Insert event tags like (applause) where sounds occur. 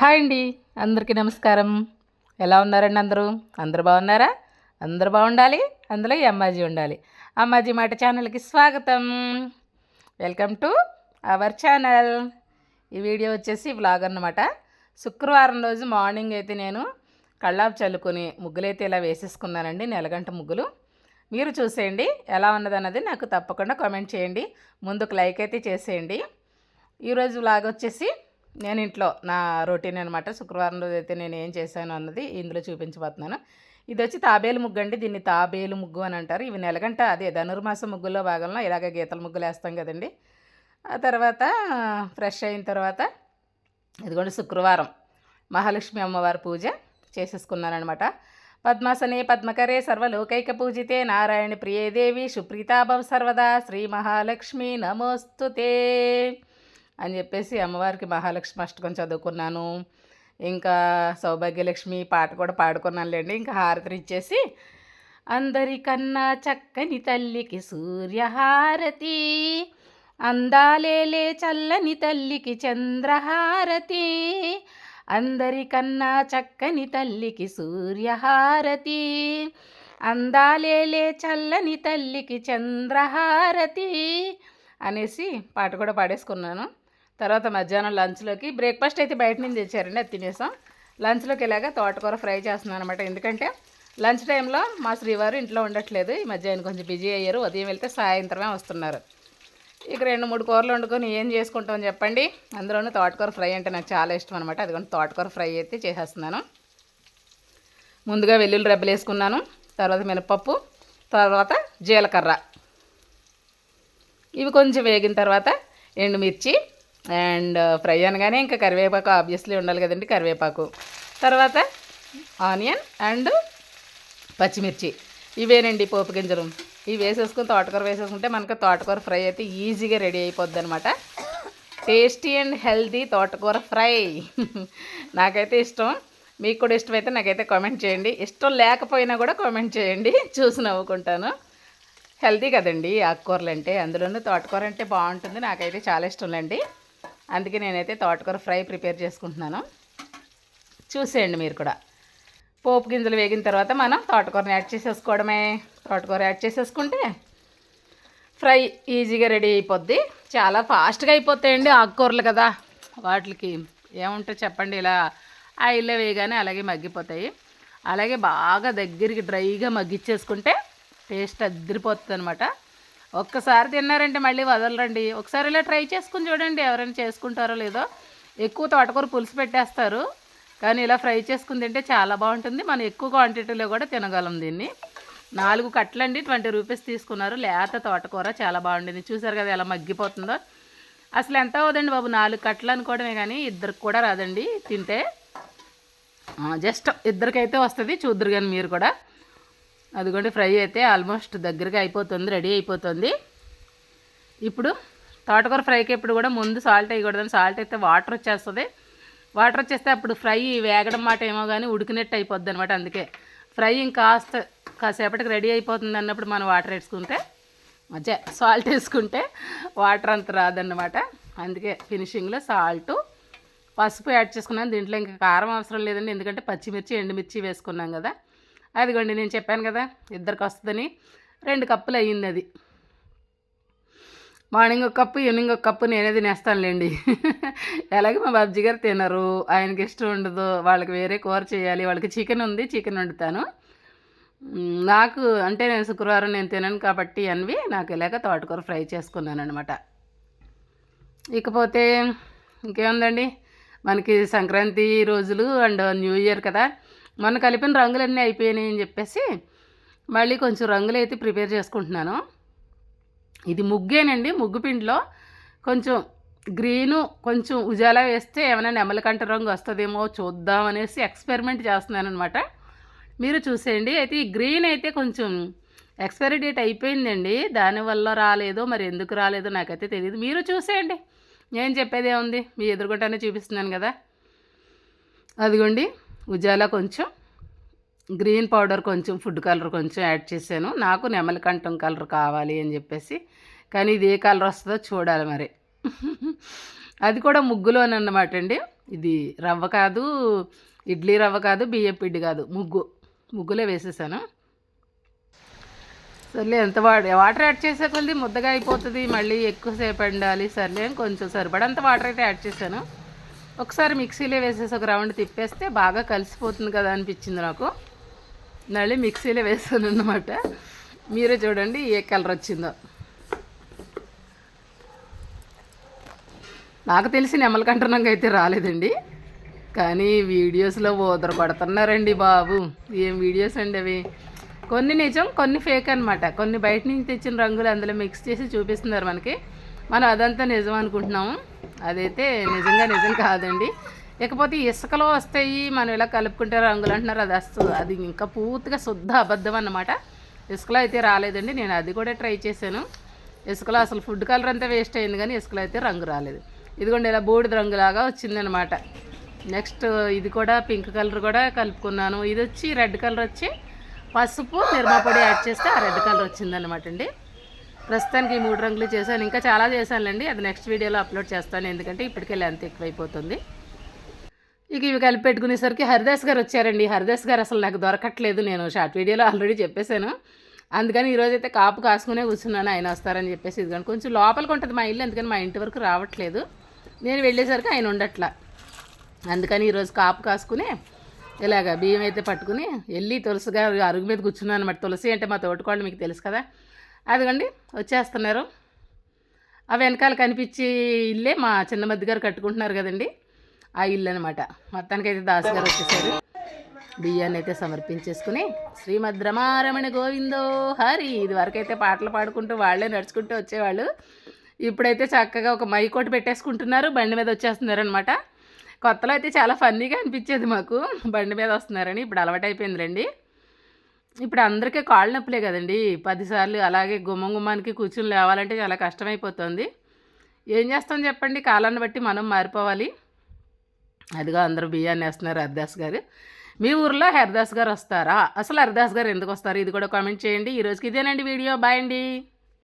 Hi అండి. అందరికీ నమస్కారం. ఎలా ఉన్నారండి అందరూ? అందరు బాగున్నారా? అందరు బాగుండాలి. అందులో ఈ అమ్మాజీ ఉండాలి. అమ్మాజీ మాట ఛానల్కి స్వాగతం. వెల్కమ్ టు అవర్ ఛానల్ ఈ వీడియో వచ్చేసి వ్లాగ్ అన్నమాట. శుక్రవారం రోజు మార్నింగ్ అయితే నేను కళ్ళాపు చల్లుకొని ముగ్గులైతే ఇలా వేసేసుకున్నానండి నెలగంట ముగ్గులు. మీరు చూసేయండి ఎలా ఉన్నదన్నది నాకు తప్పకుండా కామెంట్ చేయండి. ముందుకు లైక్ అయితే చేసేయండి. ఈరోజు వ్లాగ్ వచ్చేసి నేను ఇంట్లో నా రొటీన్ అనమాట శుక్రవారం రోజు అయితే నేను ఏం చేశాను అన్నది ఇందులో చూపించబోతున్నాను. ఇది వచ్చి తాబేలు ముగ్గు అండి. దీన్ని తాబేలు ముగ్గు అని అంటారు. ఇవి నెలగంట అదే ధనుర్మాసం ముగ్గుల్లో భాగంలో ఇలాగ గీతల ముగ్గులు వేస్తాం కదండి. ఆ తర్వాత ఫ్రెష్ అయిన తర్వాత ఇదిగోండి శుక్రవారం మహాలక్ష్మి అమ్మవారి పూజ చేసేసుకున్నానమాట పద్మాసనే పద్మకరే సర్వలోకైక పూజితే నారాయణ ప్రియదేవి సుప్రీతాభవ సర్వదా శ్రీ మహాలక్ష్మి నమోస్తుతే. అని చెప్పేసి అమ్మవారికి మహాలక్ష్మి అష్టకం చదువుకున్నాను. ఇంకా సౌభాగ్యలక్ష్మి పాట కూడా పాడుకున్నానులేండి. ఇంకా హారతి ఇచ్చేసి అందరికన్నా చక్కని తల్లికి సూర్యహారతి అందాలేలే చల్లని తల్లికి చంద్రహారతి అందరికన్నా చక్కని తల్లికి సూర్యహారతి అందాలేలే చల్లని తల్లికి చంద్రహారతి అనేసి పాట కూడా పాడేసుకున్నాను. తర్వాత మధ్యాహ్నం లంచ్లోకి బ్రేక్ఫాస్ట్ అయితే బయట నుంచి తెచ్చారండి అది తినేసాం. లంచ్లోకి ఇలాగ తోటకూర ఫ్రై చేస్తున్నాను అనమాట ఎందుకంటే లంచ్ టైంలో మా శ్రీవారు ఇంట్లో ఉండట్లేదు ఈ మధ్య ఆయన కొంచెం బిజీ అయ్యారు ఉదయం వెళ్తే సాయంత్రమే వస్తున్నారు. ఇక రెండు మూడు కూరలు వండుకొని ఏం చేసుకుంటామని చెప్పండి. అందులోనూ తోటకూర ఫ్రై అంటే నాకు చాలా ఇష్టం అనమాట అదిగోండి తోటకూర ఫ్రై అయితే చేసేస్తున్నాను. ముందుగా వెల్లుల్లి రెబ్బలు వేసుకున్నాను తర్వాత మినపప్పు తర్వాత జీలకర్ర. ఇవి కొంచెం వేగిన తర్వాత ఎండుమిర్చి అండ్ uh, ఫ్రై అనగానే ఇంకా కరివేపాకు ఆబ్వియస్లీ ఉండాలి కదండి కరివేపాకు. తర్వాత ఆనియన్ అండ్ పచ్చిమిర్చి. ఇవేనండి పోపు గింజలు. ఇవి వేసేసుకుని తోటకూర వేసేసుకుంటే మనకు తోటకూర ఫ్రై అయితే ఈజీగా రెడీ అయిపోద్ది అనమాట టేస్టీ అండ్ హెల్తీ తోటకూర ఫ్రై. (laughs) నాకైతే ఇష్టం. మీకు కూడా ఇష్టమైతే నాకైతే కామెంట్ చేయండి. ఇష్టం లేకపోయినా కూడా కామెంట్ చేయండి. (laughs) చూసి నవ్వుకుంటాను. హెల్తీ కదండి ఆకుకూరలు అంటే అందులోనూ తోటకూర అంటే బాగుంటుంది. నాకైతే చాలా ఇష్టంలేండి అందుకే నేనైతే తోటకూర ఫ్రై ప్రిపేర్ చేసుకుంటున్నాను. చూసేయండి మీరు కూడా. పోపు గింజలు వేగిన తర్వాత మనం తోటకూరని యాడ్ చేసేసుకోవడమే. తోటకూర యాడ్ చేసేసుకుంటే ఫ్రై ఈజీగా రెడీ అయిపోద్ది. చాలా ఫాస్ట్గా అయిపోతాయండి ఆకుకూరలు కదా. వాటికి ఏముంటే చెప్పండి. ఇలా ఆయిల్లో వేయగానే అలాగే మగ్గిపోతాయి. అలాగే బాగా దగ్గరికి డ్రైగా మగ్గిచ్చేసుకుంటే టేస్ట్ అద్దరిపోతుంది అనమాట ఒక్కసారి తిన్నారంటే మళ్ళీ వదలరండి. ఒకసారి ఇలా ట్రై చేసుకుని చూడండి ఎవరైనా చేసుకుంటారో లేదో. ఎక్కువ తోటకూర పులుసు పెట్టేస్తారు. కానీ ఇలా ఫ్రై చేసుకుని తింటే చాలా బాగుంటుంది. మనం ఎక్కువ క్వాంటిటీలో కూడా తినగలం దీన్ని. నాలుగు కట్టలండి ట్వంటీ రూపీస్ తీసుకున్నారు. లేత తోటకూర చాలా బాగుండింది. చూసారు కదా ఎలా మగ్గిపోతుందో. అసలు ఎంత అవుదండి బాబు? నాలుగు కట్టలు అనుకోవడమే కానీ ఇద్దరికి కూడా రాదండి తింటే. జస్ట్ ఇద్దరికైతే వస్తుంది. చూద్దరు కానీ మీరు కూడా. అదిగోండి ఫ్రై అయితే ఆల్మోస్ట్ దగ్గరగా అయిపోతుంది రెడీ అయిపోతుంది. ఇప్పుడు తోటకూర ఫ్రైకి ఇప్పుడు కూడా ముందు సాల్ట్ వేయకూడదు సాల్ట్ అయితే వాటర్ వచ్చేస్తుంది. వాటర్ వచ్చేస్తే అప్పుడు ఫ్రై వేగడం మాట ఏమో కానీ ఉడికినట్టు అయిపోద్ది అనమాట అందుకే. ఫ్రై ఇంకాస్త కాసేపటికి రెడీ అయిపోతుంది అన్నప్పుడు మనం వాటర్ వేసుకుంటే మధ్య సాల్ట్ వేసుకుంటే వాటర్ అంత రాదన్నమాట. అందుకే ఫినిషింగ్లో సాల్టు పసుపు యాడ్ చేసుకున్నాను దీంట్లో ఇంకా కారం అవసరం లేదండి ఎందుకంటే పచ్చిమిర్చి ఎండుమిర్చి వేసుకున్నాం కదా. అదిగోండి నేను చెప్పాను కదా ఇద్దరికి వస్తుందని. రెండు కప్పులు అయ్యింది అది. మార్నింగ్ ఒక కప్పు ఈవినింగ్ ఒక కప్పు నేనే తినేస్తానులేండి. (laughs) ఎలాగే మా బాబ్జీ గారు తినరు ఆయనకి ఇష్టం ఉండదు వాళ్ళకి వేరే కూర చేయాలి వాళ్ళకి చికెన్ ఉంది చికెన్ వండుతాను. నాకు అంటే నేను శుక్రవారం నేను తినను కాబట్టి అనివి నాకు ఇలాగ తోటకూర ఫ్రై చేసుకున్నాను అనమాట ఇకపోతే ఇంకేముందండి? మనకి సంక్రాంతి రోజులు అండ్ న్యూ ఇయర్ కదా మొన్న కలిపిన రంగులన్నీ అయిపోయినాయి అని చెప్పేసి మళ్ళీ కొంచెం రంగులు అయితే ప్రిపేర్ చేసుకుంటున్నాను. ఇది ముగ్గేనండి ముగ్గు పిండిలో కొంచెం గ్రీను కొంచెం ఉజాలా వేస్తే ఏమైనా నెమలకంట రంగు వస్తుందేమో చూద్దాం అనేసి ఎక్స్పెరిమెంట్ చేస్తున్నాను అనమాట మీరు చూసేయండి. అయితే ఈ గ్రీన్ అయితే కొంచెం ఎక్స్పైరీ డేట్ అయిపోయిందండి. దానివల్ల రాలేదో మరి ఎందుకు రాలేదో నాకైతే తెలియదు మీరు చూసేయండి. నేను చెప్పేదే ఉంది మీ ఎదురుకుంటానే చూపిస్తున్నాను కదా. అదిగోండి. ఉజాలా కొంచెం గ్రీన్ పౌడర్ కొంచెం ఫుడ్ కలర్ కొంచెం యాడ్ చేశాను. నాకు నెమలికంఠం కలర్ కావాలి అని చెప్పేసి కానీ ఇది ఏ కలర్ వస్తుందో చూడాలి మరి. అది కూడా ముగ్గులోనమాట అండి. ఇది రవ్వ కాదు ఇడ్లీ రవ్వ కాదు బియ్యం పిండి కాదు ముగ్గు. ముగ్గులే వేసేసాను. సర్లే ఎంత వాటర్ వాటర్ యాడ్ చేసే కొద్ది ముద్దగా అయిపోతుంది. మళ్ళీ ఎక్కువసేపు ఉండాలి సర్లే అని కొంచెం సరిపడంత వాటర్ అయితే యాడ్ చేశాను. ఒకసారి మిక్సీలో వేసేసి ఒక రౌండ్ తిప్పేస్తే బాగా కలిసిపోతుంది కదా అనిపించింది నాకు. మళ్ళీ మిక్సీలో వేసాను అనమాట మీరే చూడండి ఏ కలర్ వచ్చిందో. నాకు తెలిసి నెమలకంఠనంగా అయితే రాలేదండి. కానీ వీడియోస్లో ఓదర పడుతున్నారండి బాబు. ఏం వీడియోస్ అండి అవి? కొన్ని నిజం కొన్ని ఫేక్ అనమాట కొన్ని బయట నుంచి తెచ్చిన రంగులు అందులో మిక్స్ చేసి చూపిస్తున్నారు మనకి. మనం అదంతా నిజం అనుకుంటున్నాము. అదైతే నిజంగా నిజం కాదండి. ఇకపోతే ఇసుకలో వస్తాయి మనం ఇలా కలుపుకుంటే రంగులు అంటున్నారు అది వస్తుంది అది ఇంకా పూర్తిగా శుద్ధ అబద్ధం అన్నమాట. ఇసుకలో అయితే రాలేదండి నేను అది కూడా ట్రై చేశాను. ఇసుకలో అసలు ఫుడ్ కలర్ అంతా వేస్ట్ అయింది కానీ ఇసుకలో అయితే రంగు రాలేదు. ఇదిగోండి ఇలా బూడిద రంగులాగా వచ్చిందనమాట నెక్స్ట్ ఇది కూడా పింక్ కలర్ కూడా కలుపుకున్నాను. ఇది వచ్చి రెడ్ కలర్ వచ్చి పసుపు నిర్మాపొడి యాడ్ చేస్తే ఆ రెడ్ కలర్ వచ్చిందనమాట అండి. ప్రస్తుతానికి ఈ మూడు రంగులు చేశాను. ఇంకా చాలా చేశానులేండి. అది నెక్స్ట్ వీడియోలో అప్లోడ్ చేస్తాను. ఎందుకంటే ఇప్పటికే లెంత్ ఎక్కువైపోతుంది. ఇక ఇవి కలిపి పెట్టుకునేసరికి హరిదాస్ గారు వచ్చారండి. హరిదాస్ గారు అసలు నాకు దొరకట్లేదు. నేను షార్ట్ వీడియోలో ఆల్రెడీ చెప్పేశాను. అందుకని ఈరోజు అయితే కాపు కాసుకునే కూర్చున్నాను. ఆయన వస్తారని చెప్పేసి ఇదిగోండి. కొంచెం లోపలికి ఉంటుంది మా ఇల్లు. అందుకని మా ఇంటి వరకు రావట్లేదు. నేను వెళ్ళేసరికి ఆయన ఉండట్లా. అందుకని ఈరోజు కాపు కాసుకుని ఇలాగ బియ్యం అయితే పట్టుకుని వెళ్ళి తులసిగా అరుగు మీద కూర్చున్నాను అనమాట తులసి అంటే మా తోటకోళ్ళు మీకు తెలుసు కదా. అదిగోండి వచ్చేస్తున్నారు. ఆ వెనకాల కనిపించి ఇల్లే మా చిన్న మద్ది గారు కట్టుకుంటున్నారు కదండి. ఆ ఇల్లు అనమాట మొత్తానికైతే దాస్ గారు వచ్చేసారు. బియ్యాన్ని అయితే సమర్పించేసుకుని శ్రీమద్ రమారమణ గోవిందో హరి. ఇది వరకైతే పాటలు పాడుకుంటూ వాళ్ళే నడుచుకుంటూ వచ్చేవాళ్ళు. ఇప్పుడైతే చక్కగా ఒక మైకోటి పెట్టేసుకుంటున్నారు. బండి మీద వచ్చేస్తున్నారు అనమాట కొత్తలో అయితే చాలా ఫన్నీగా అనిపించేది మాకు. బండి మీద వస్తున్నారని ఇప్పుడు అలవాటు అయిపోయిందిలేండి ఇప్పుడు అందరికీ కాళ్ళ నొప్పులే కదండి. పదిసార్లు అలాగే గుమ్మం గుమ్మానికి కూర్చుని లేవాలంటే చాలా కష్టమైపోతుంది. ఏం చేస్తాం చెప్పండి? కాలాన్ని బట్టి మనం మారిపోవాలి. అదిగో అందరూ బియ్యాన్ని వేస్తున్నారు హరిదాస్ గారు. మీ ఊర్లో హరిదాస్ గారు వస్తారా? అసలు హరిదాస్ గారు ఎందుకు వస్తారు? ఇది కూడా కామెంట్ చేయండి. ఈ రోజుకి ఇదేనండి వీడియో. బాయ్ అండి.